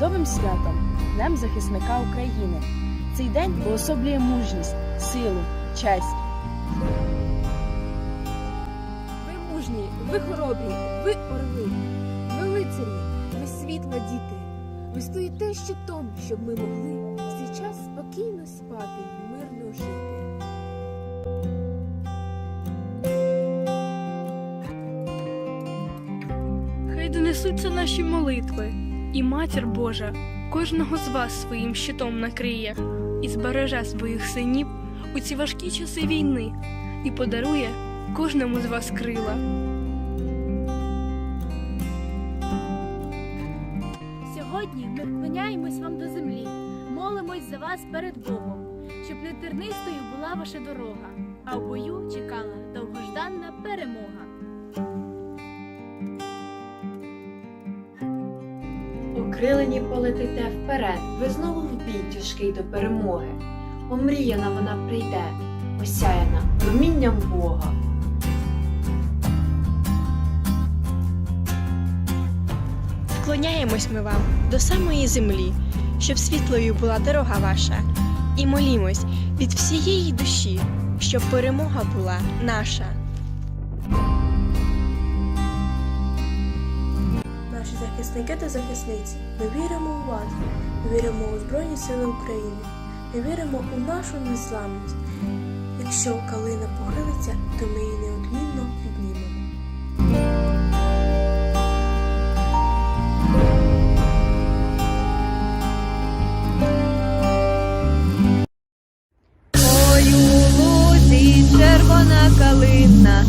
чудовим святом, Днем захисника України. Цей день уособлює мужність, силу, честь. Ви мужні, ви хоробрі, ви орли, ви лицарі, ви світла діти. Ви стоїте щитом, щоб ми могли в цей час спокійно спати і мирно жити. Донесуться наші молитви, і Матір Божа кожного з вас своїм щитом накриє і збереже своїх синів у ці важкі часи війни і подарує кожному з вас крила. Сьогодні ми вклоняємось вам до землі, молимось за вас перед Богом, щоб не тернистою була ваша дорога, а в бою чекала довгожданна перемога. Окрилені полетите вперед, ви знову в бій тяжкий до перемоги. Омріяна вона прийде, осяяна промінням Бога. Вклоняємось ми вам до самої землі, щоб світлою була дорога ваша, і молімось від всієї душі, щоб перемога була наша. захисники та захисниці, ми віримо у вас, ми віримо у Збройні Сили України, ми віримо у нашу незламність. Якщо калина похилиться, то ми її неодмінно піднімемо. Ой, у лузі червона калина.